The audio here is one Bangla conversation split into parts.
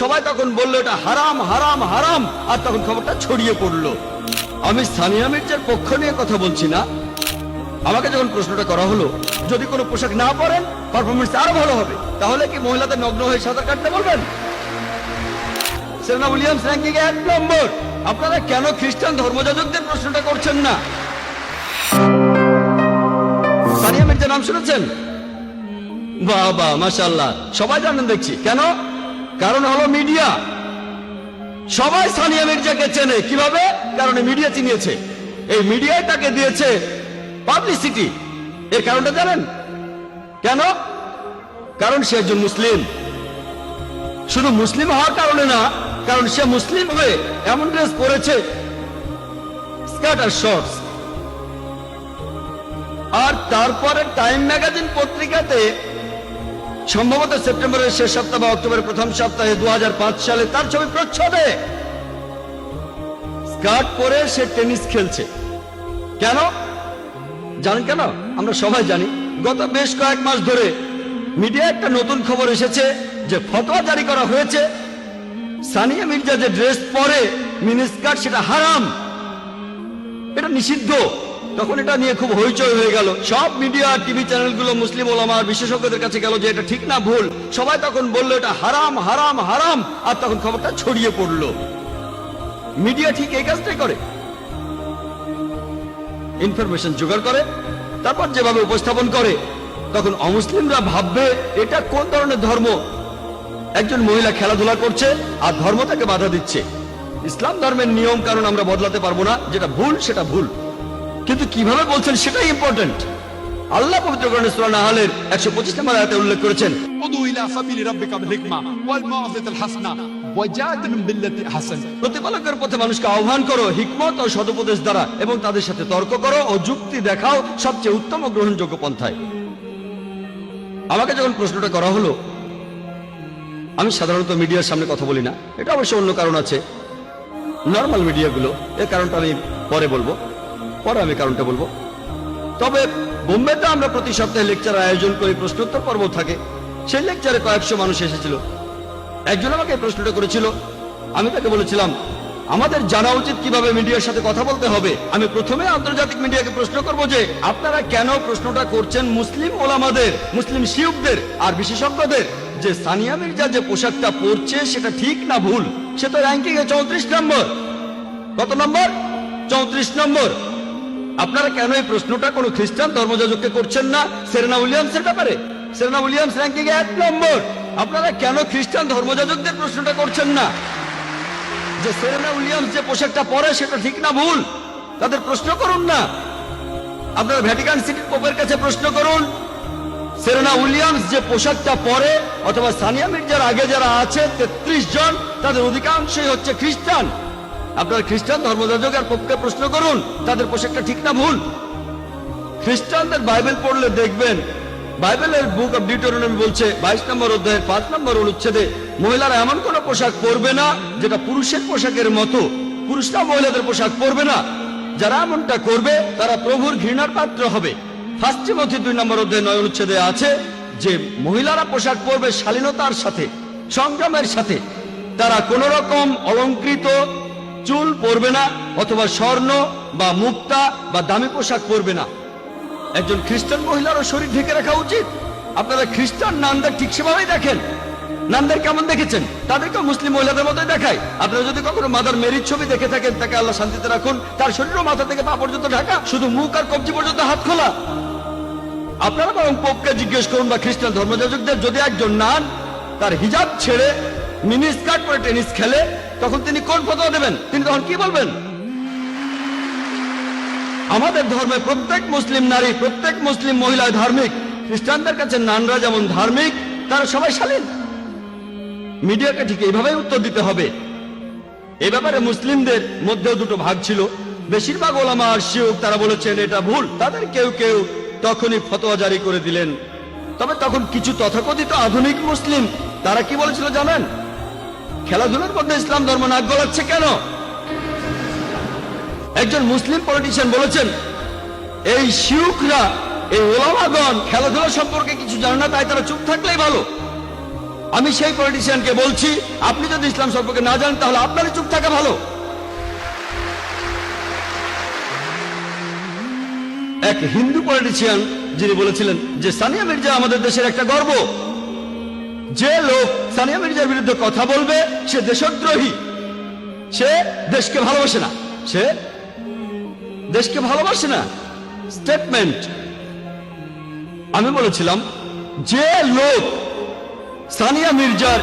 সবাই তখন বলল, এটা হারাম হারাম হারাম। আর তখন খবরটা ছড়িয়ে পড়ল। আমি সানিয়া মির্জার পক্ষ নিয়ে কথা বলছি না। আমাকে যখন প্রশ্নটা করা হলো, যদি কোনো পোশাক না পরেন পারফরমেন্স আরও ভালো হবে। তাহলে কি মহিলাদের নগ্ন হয়ে সাঁতার কাটতে বলবেন? সেরেনা উইলিয়ামস র্যাঙ্কিং এক নম্বর। আপনারা কেন খ্রিস্টান ধর্মযাজকদের প্রশ্নটা করছেন না? সানিয়া মির্জা নাম শুনেছেন? বাহ মাশাল্লাহ সবাই জানেন দেখছি। কেন? কারণ হলো মিডিয়া। সবাই সানিয়া মির্জাকে চেনে। কীভাবে? কারণ মিডিয়া চিনিয়েছে। এই মিডিয়ায় তাকে দিয়েছে পাবলিসিটি এর কারণটা জানেন? কেন? কারণ সে একজন মুসলিম। শুধু মুসলিম হওয়ার কারণে না, কারণ সে মুসলিম হয়ে এমন ড্রেস পরেছে আর তারপরে টাইম ম্যাগাজিন পত্রিকাতে সম্ভবত সেপ্টেম্বরের শেষ সপ্তাহ বা অক্টোবরের প্রথম সপ্তাহে দুহাজার পাঁচ সালে তার ছবি প্রচ্ছদে। স্কার্ট পরে সে টেনিস খেলছে। কেন? জানেন কেন? আমরা সবাই জানি। গত বেশ কয়েক মাস ধরে মিডিয়া একটা নতুন খবর এসেছে যে ফতোয়া জারি করা হয়েছে। সানিয়া মির্জা যে ড্রেস পরে মিনি স্কার্ট সেটা হারাম। এটা নিষিদ্ধ। তখন এটা নিয়ে খুব হইচই হয়ে গেল। সব মিডিয়া টিভি চ্যানেলগুলো মুসলিম ওলামার বিশেষজ্ঞদের কাছে গেল যে এটা ঠিক না, ভুল। সবাই তখন বলল, এটা হারাম হারাম হারাম। আর তখন খবরটা ছড়িয়ে পড়ল। মিডিয়া ঠিক এই কাজটাই করে। ইনফরমেশন জোগাড় করে, তারপর যেভাবে উপস্থাপন করে, তখন অমুসলিমরা ভাববে, এটা কোন ধরনের ধর্ম? একজন মহিলা খেলাধুলা করছে আর ধর্ম তাকে বাধা দিচ্ছে। ইসলাম ধর্মের নিয়ম কারণ আমরা বদলাতে পারব না। যেটা ভুল, সেটা ভুল। কিন্তু কীভাবে বলছেন সেটাই ইম্পর্টেন্ট আল্লাহ পবিত্র গণেশের একশো পঁচিশ নম্বর আয়াতে উল্লেখ করেছেন পথে মানুষকে আহ্বান করো হিকমত ও দ্বারা এবং তাদের সাথে তর্ক করো ও যুক্তি দেখাও সবচেয়ে উত্তম গ্রহণযোগ্য পন্থায়। আমাকে যখন প্রশ্নটা করা হলো আমি সাধারণত মিডিয়ার সামনে কথা বলি না এটা অবশ্য অন্য কারণ আছে। নর্মাল মিডিয়াগুলো এর কারণটা আমি পরে বলব। পরে আমি কারণটা বলব। তবে বোম্বেতে আমরা প্রতি সপ্তাহে লেকচার আয়োজন করি প্রশ্নোত্তর পর্ব থাকে। সেই লেকচারে কয়েকশো মানুষ এসেছিল। একজন আমাকে প্রশ্নটা করেছিল। আমি তাকে বলেছিলাম, আমাদের জানা উচিত কীভাবে মিডিয়ার সাথে কথা বলতে হবে। আমি প্রথমে আন্তর্জাতিক মিডিয়াকে প্রশ্ন করব যে, আপনারা কেন প্রশ্নটা করছেন মুসলিম ওলামাদের, মুসলিম শিউকদের আর বিশেষজ্ঞদের? যে সানিয়া মির্জা যে পোশাকটা পরছে, সেটা ঠিক না ভুল? সে তো র্যাঙ্কিং এ চৌত্রিশ নম্বর। কত নম্বর? চৌত্রিশ নম্বর। আপনারা কেন এই প্রশ্নটা কোনো খ্রিস্টান ধর্মযাজককে করছেন না? সেরেনা উইলিয়ামসের ব্যাপারে। সেরেনা উইলিয়ামস র্যাঙ্কিং এক নম্বর। আপনারা কেন খ্রিস্টান ধর্মযাজকদের প্রশ্নটা করছেন না? যে সেরেনা উইলিয়ামস যে পোশাকটা পরে, সেটা ঠিক না ভুল? তাদের প্রশ্ন করুন না। আপনারা ভ্যাটিকান সিটির পোপের কাছে প্রশ্ন করুন। সেরেনা উইলিয়ামস যে পোশাকটা পরে, অথবা সানিয়া মির্জার আগে যারা আছে, তেত্রিশ জন, তাদের অধিকাংশই হচ্ছে খ্রিস্টান। আপনারা খ্রিস্টান ধর্মযাজকের পক্ষে প্রশ্ন করুন, তাদের পোশাকটা ঠিক না ভুল? খ্রিস্টানদের বাইবেল পড়লে দেখবেন, বাইবেলের বুক অব ডিউটোরনমি বলছে, বাইশ নম্বর অধ্যায়ের পাঁচ নম্বর অনুচ্ছেদে মহিলারা এমন কোন পোশাক পরবে না, যেটা পুরুষের পোশাকের মতো, পুরুষরা মহিলাদের পোশাক পরবে না। যারা এমনটা করবে, তারা প্রভুর ঘৃণার পাত্র হবে। ফার্স্ট মধ্যে দুই নম্বর অধ্যায় নয় অনুচ্ছেদে আছে যে, মহিলারা পোশাক পরবে শালীনতার সাথে, সংগ্রামের সাথে। তারা কোন রকম অলঙ্কৃত চুল পরবে না, অথবা স্বর্ণ বা মুক্তা বা দামি পোশাক পরবে না। একজন খ্রিস্টান মহিলারও শরীর ঢেকে রাখা উচিত। আপনারা খ্রিস্টান নামদের ঠিক সেভাবেই দেখেন। নামদের কেমন দেখেছেন? তাদেরকে মুসলিম মহিলাদের মতোই দেখায়। আপনারা যদি কখনো মাদার মেরির ছবি দেখে থাকেন, তাকে আল্লাহ শান্তিতে রাখুন, তার শরীরও মাথা থেকে পা পর্যন্ত ঢাকা, শুধু মুখ আর কবজি পর্যন্ত হাত খোলা। আপনারা বরং পোপকে জিজ্ঞেস করুন বা খ্রিস্টান ধর্মযাজকদের, যদি একজন নান তার হিজাব ছেড়ে মিনি স্কার্ট পরে টেনিস খেলে, তখন তিনি কোন ফতোয়া দেবেন? তিনি তখন কি বলবেন? আমাদের ধর্মে প্রত্যেক মুসলিম নারী, প্রত্যেক মুসলিম মহিলা ধার্মিক। খ্রিস্টানদের কাছে নানরা যেমন ধার্মিক, তারা সবাই শালীন। মিডিয়াকে ঠিক এইভাবেই উত্তর দিতে হবে। এ ব্যাপারে মুসলিমদের মধ্যেও দুটো ভাগ ছিল। বেশিরভাগ ওলামা আর শিউক তারা বলেছেন, এটা ভুল। তাদের কেউ কেউ তখনই ফতোয়া জারি করে দিলেন। তবে তখন কিছু তথাকথিত আধুনিক মুসলিম, তারা কি বলেছিল জানেন? খেলাধুলার মধ্যে ইসলাম ধর্ম নাক গলাচ্ছে কেন? একজন মুসলিম পলিটিশিয়ান বলেছেন, এই শিউকরা এই ওলামাগণ খেলাধুলা সম্পর্কে কিছু জানে না, তাই তারা চুপ থাকলেই ভালো। আমি সেই পলিটিশিয়ানকে বলছি, আপনি যদি ইসলাম সম্পর্কে না জানেন, তাহলে আপনারই চুপ থাকা ভালো। এক হিন্দু পলিটিশিয়ান যিনি বলেছিলেন যে, সানিয়া মির্জা আমাদের দেশের একটা গর্ব। যে লোক সানিয়া মির্জার বিরুদ্ধে কথা বলবে, সে দেশদ্রোহী। সে দেশকে ভালোবাসে না। সে দেশকে ভালোবাসে না। স্টেটমেন্ট। আমি বলেছিলাম, যে লোক সানিয়া মির্জার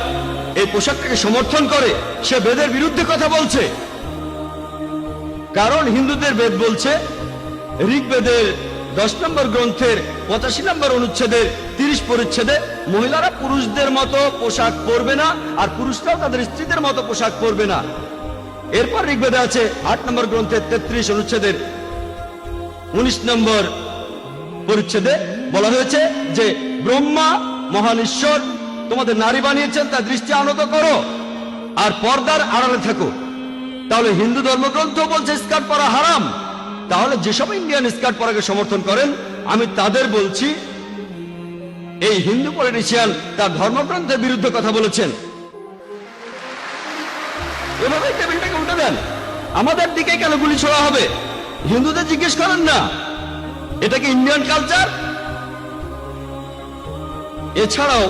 এই পোশাকটাকে সমর্থন করে, সে বেদের বিরুদ্ধে কথা বলছে। কারণ হিন্দুদের বেদ বলছে, ঋগ্বেদের দশ নম্বর গ্রন্থের পঁচাশি নম্বর অনুচ্ছেদের তিরিশ পরিচ্ছেদে মহিলারা পুরুষদের মতো পোশাক পরবে না, আর পুরুষরাও তাদের স্ত্রীদের মতো পোশাক পরবে না। এরপর ঋগ্বেদে আছে আট নম্বর গ্রন্থের তেত্রিশ অনুচ্ছেদের। উনিশ নম্বর পরিচ্ছেদে বলা হয়েছে যে, ব্রহ্মা মহান ঈশ্বর, তোমাদের নারী বানিয়েছেন, তার দৃষ্টি আনত করো, আর পর্দার আড়ালে থাকো। তাহলে হিন্দু ধর্মগ্রন্থ বলছে স্কার্ট পরা হারাম। তাহলে যেসব ইন্ডিয়ান স্কার্ট পরাকে সমর্থন করেন, আমি তাদের বলছি এই হিন্দু পলিটিশিয়ান তার ধর্মগ্রন্থের বিরুদ্ধে কথা বলেছেন। এভাবে টেবিলটাকে উল্টে দেন। আমাদের দিকে কেন গুলি ছোড়া হবে? হিন্দুদের জিজ্ঞেস করেন না। এটা কি ইন্ডিয়ান কালচার? এছাড়াও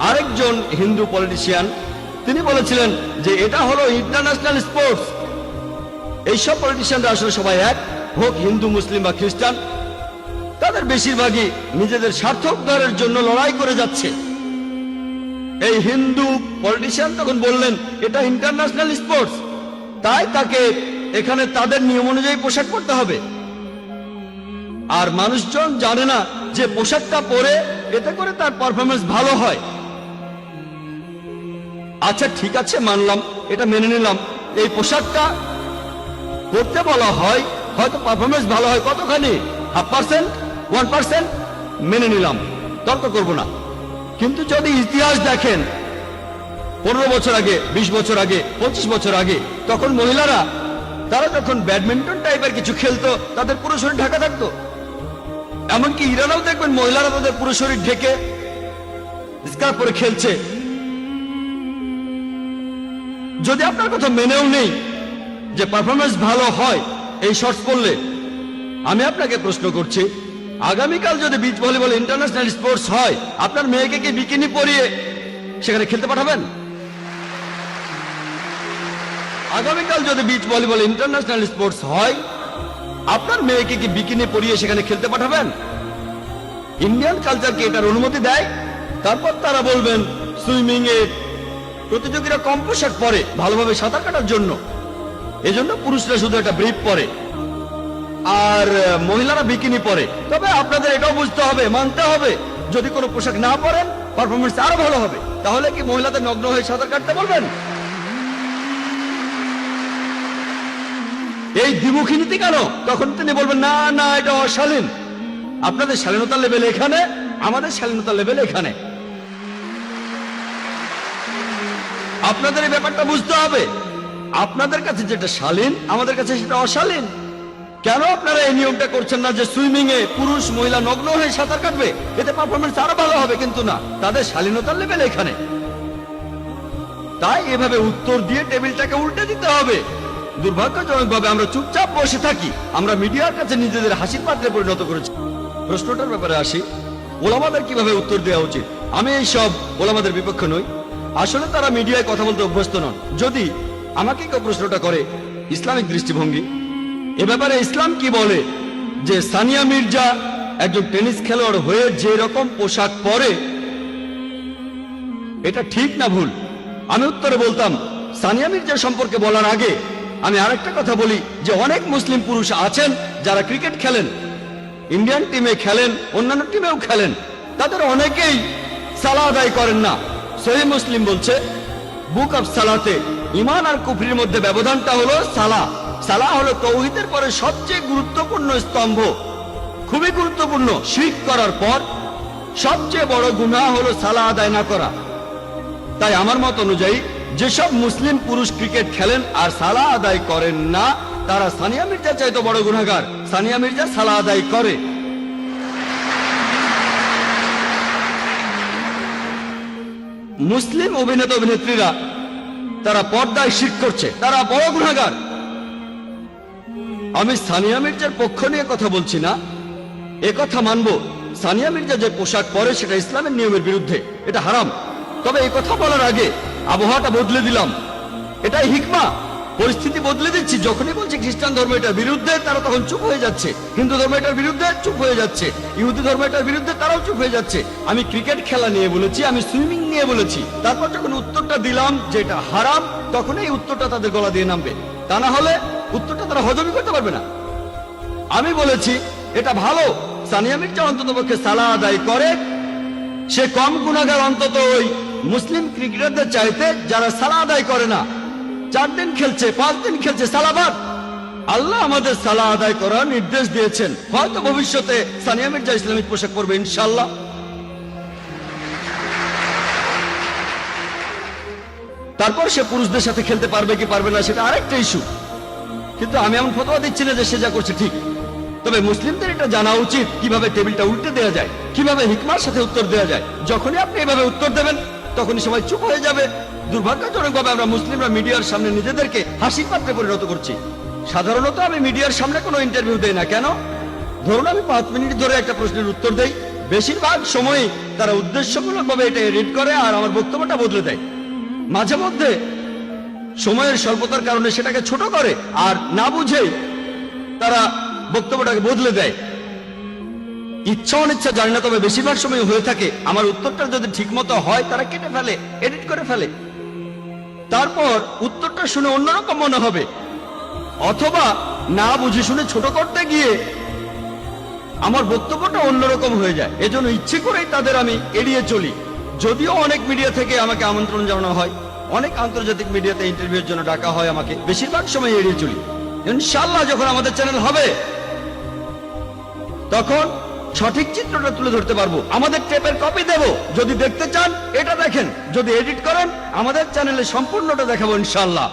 আরেকজন হিন্দু পলিটিশিয়ান, তিনি বলেছিলেন যে এটা হলো ইন্টারন্যাশনাল স্পোর্টস। এইসব পলিটিশিয়ানরা আসলে সবাই এক, হোক হিন্দু, মুসলিম বা খ্রিস্টান তাদের বেশিরভাগই নিজেদের স্বার্থ উদ্ধারের জন্য লড়াই করে যাচ্ছে। এই হিন্দু পলিটিশিয়ান তখন বললেন, এটা ইন্টারন্যাশনাল স্পোর্টস তাই তাকে এখানে তাদের নিয়ম অনুযায়ী পোশাক পরতে হবে। আর মানুষজন জানে না যে পোশাকটা পরে এতে করে তার পারফরমেন্স ভালো হয়। আচ্ছা ঠিক আছে, মানলাম, এটা মেনে নিলাম। এই পোশাকটা পড়তে বলা হয়, হয়তো পারফরমেন্স ভালো হয়। কতখানি? হাফ পার্সেন্ট ওয়ান পার্সেন্ট মেনে নিলাম, তর্ক করব না। কিন্তু যদি ইতিহাস দেখেন, পনেরো বছর আগে ২০ বছর আগে, পঁচিশ বছর আগে, তখন মহিলারা, তারা যখন ব্যাডমিন্টন টাইপের কিছু খেলতো, তাদের পুরো শরীর ঢাকা থাকতো। এমনকি ইরানেও দেখবেন মহিলারা তাদের পুরো শরীর ঢেকে স্কার্ফ পরে খেলছে। যদি আপনার কথা মেনেও নেই যে পারফরমেন্স ভালো হয়, এই শর্টস পড়লে আমি আপনাকে প্রশ্ন করছি আগামীকাল যদি বিচ ভলিবল ইন্টারন্যাশনাল স্পোর্টস হয়, আপনার মেয়েকে কি বিকিনি পরিয়ে সেখানে খেলতে পাঠাবেন? আগামীকাল যদি বিচ ভলিবল ইন্টারন্যাশনাল স্পোর্টস হয়, আপনার মেয়েকে কি বিকিনি পরিয়ে সেখানে খেলতে পাঠাবেন? ইন্ডিয়ান কালচার কি এটার অনুমতি দেয়। তারপর তারা বলবেন সুইমিং এ প্রতিযোগীরা কম পোশাক পরে ভালোভাবে সাঁতার কাটার জন্য। এজন্য পুরুষরা শুধু একটা ব্রিফ পরে। আর মহিলারা বিকিনি পরে। তবে আপনাদের এটাও বুঝতে হবে, মানতে হবে। যদি কোনো পোশাক না পরেন পারফরমেন্স আরও ভালো হবে। তাহলে কি মহিলাদের নগ্ন হয়ে সাঁতার কাটতে বলবেন? এই দ্বিমুখী নীতি কেন? তখন তিনি বলবেন, না না, এটা অশালীন। আপনাদের শালীনতার লেভেল এখানে, আমাদের শালীনতার লেভেল এখানে। আপনাদের এই ব্যাপারটা বুঝতে হবে। আপনাদের কাছে যেটা শালীন, আমাদের কাছে সেটা অশালীন। কেন আপনারা এই নিয়মটা করছেন না যে সুইমিং এ পুরুষ, মহিলা, নগ্ন হয়ে সাঁতার কাটবে? এতে পারফরমেন্স আরও ভালো হবে কিন্তু না। তাদের শালীনতার লেভেল এখানে। তাই এভাবে উত্তর দিয়ে টেবিলটাকে উল্টে দিতে হবে। দুর্ভাগ্যজনক ভাবে আমরা চুপচাপ বসে থাকি। আমরা মিডিয়ার কাছে নিজেদের হাসির পাত্রে পরিণত করেছি। প্রশ্নটার ব্যাপারে আসি। ওলামাদের কীভাবে উত্তর দেওয়া উচিত? আমি এই সব ওলামাদের বিপক্ষে নই। আসলে তারা মিডিয়ায় কথা বলতে অভ্যস্ত নন। যদি আমাকে কেউ প্রশ্নটা করে, ইসলামিক দৃষ্টিভঙ্গি এ ব্যাপারে ইসলাম কি বলে? যে সানিয়া মির্জা একজন টেনিস খেলোয়াড় হয়ে যে রকম পোশাক পরে, এটা ঠিক না ভুল? আমি উত্তরে বলতাম, সানিয়া মির্জা সম্পর্কে বলার আগে আমি আরেকটা কথা বলি, যে অনেক মুসলিম পুরুষ আছেন যারা ক্রিকেট খেলেন, ইন্ডিয়ান টিমে খেলেন, অন্যান্য টিমেও খেলেন। তাদের অনেকেই সালা আদায় করেন না। সহি মুসলিম বলছে, বুক অফ সালাতে ইমান আর কুফরির মধ্যে ব্যবধানটা হলো সালা সালা হলো তৌহিদের পরে সবচেয়ে গুরুত্বপূর্ণ স্তম্ভ। খুবই গুরুত্বপূর্ণ শিখ করার পর সবচেয়ে বড় গুণা হলো সালা আদায় না করা। তাই আমার মত অনুযায়ী, যেসব মুসলিম পুরুষ ক্রিকেট খেলেন আর সালা আদায় করেন না, তারা সানিয়া মির্জা চাইতো বড় গুণাগার সানিয়া মির্জা সালা আদায় করে। মুসলিম অভিনেতা অভিনেত্রীরা তারা পর্দায় শিখ করছে, তারা বড় গুণাগার আমি সানিয়া মির্জার পক্ষ নিয়ে কথা বলছি না। এ কথা মানবো, সানিয়া মির্জা যে পোশাক পরে সেটা ইসলামের নিয়মের বিরুদ্ধে, এটা হারাম। তবে এই কথা বলার আগে আবহাওয়াটা বদলে দিলাম। এটাই হিকমা। পরিস্থিতি বদলে দিচ্ছি, যখনই বলছি খ্রিস্টান ধর্ম এটার বিরুদ্ধে, তারা তখন চুপ হয়ে যাচ্ছে। হিন্দু ধর্ম এটার বিরুদ্ধে চুপ হয়ে যাচ্ছে। ইহুদি ধর্ম এটার বিরুদ্ধে তারাও চুপ হয়ে যাচ্ছে। আমি ক্রিকেট খেলা নিয়ে বলেছি, আমি সুইমিং নিয়ে বলেছি। তারপর যখন উত্তরটা দিলাম যে এটা হারাম তখন এই উত্তরটা তাদের গলা দিয়ে নামবে। তা না হলে উত্তরটা তারা হজমই করতে পারবে না। আমি বলেছি, এটা ভালো। সানিয়া মির্জা অন্তত পক্ষে সালা আদায় করে। সে কম গুণাগার অন্তত ওই মুসলিম ক্রিকেটারদের চাইতে যারা সালা আদায় করে না, চার দিন খেলছে, পাঁচ দিন খেলছে সালাবাদ। আল্লাহ আমাদের সালা আদায় করার নির্দেশ দিয়েছেন। হয়তো ভবিষ্যতে সানিয়া মির্জা ইসলামিক পোশাক পরবে ইনশাল্লাহ তারপর সে পুরুষদের সাথে খেলতে পারবে কি পারবে না, সেটা আরেকটা ইস্যু কিন্তু আমি এমন ফতোয়া দিচ্ছি না যে সে যা করছে ঠিক। তবে মুসলিমদের এটা জানা উচিত কীভাবে টেবিলটা উল্টে দেওয়া যায়, কীভাবে হিকমার সাথে উত্তর দেওয়া যায়। যখনই আপনি এভাবে উত্তর দেবেন, তখনই সবাই চুপ হয়ে যাবে। দুর্ভাগ্যজনকভাবে আমরা মুসলিমরা মিডিয়ার সামনে নিজেদেরকে হাসির পাত্রে পরিণত করছি। সাধারণত আমি মিডিয়ার সামনে কোনো ইন্টারভিউ দেই না। কেন? ধরুন আমি পাঁচ মিনিট ধরে একটা প্রশ্নের উত্তর দেই। বেশিরভাগ সময়ই তারা উদ্দেশ্যমূলকভাবে এটা এডিট করে আর আমার বক্তব্যটা বদলে দেয়। মাঝে মধ্যে সময়ের স্বল্পতার কারণে সেটাকে ছোট করে আর না বুঝেই তারা বক্তব্যটাকে বদলে দেয়। ইচ্ছা অনিচ্ছা জানি না, তবে বেশিরভাগ সময় হয়ে থাকে আমার উত্তরটা যদি ঠিকমতো হয়, তারা কেটে ফেলে এডিট করে ফেলে। তারপর উত্তরটা শুনে অন্যরকম মনে হবে। অথবা না বুঝে শুনে ছোট করতে গিয়ে আমার বক্তব্যটা অন্যরকম হয়ে যায়। এজন্য ইচ্ছে করেই তাদের আমি এড়িয়ে চলি। যদিও অনেক মিডিয়া থেকে আমাকে আমন্ত্রণ জানানো হয়। অনেক আন্তর্জাতিক মিডিয়াতে ইন্টারভিউর জন্য ডাকা হয় আমাকে। বেশিরভাগ সময় এড়িয়ে চলি। ইনশাল্লাহ যখন আমাদের চ্যানেল হবে, তখন সঠিক চিত্রটা তুলে ধরতে পারব। আমাদের টেপের কপি দেব। যদি দেখতে চান, এটা দেখেন। যদি এডিট করেন, আমাদের চ্যানেলে সম্পূর্ণটা দেখাবো ইনশাল্লাহ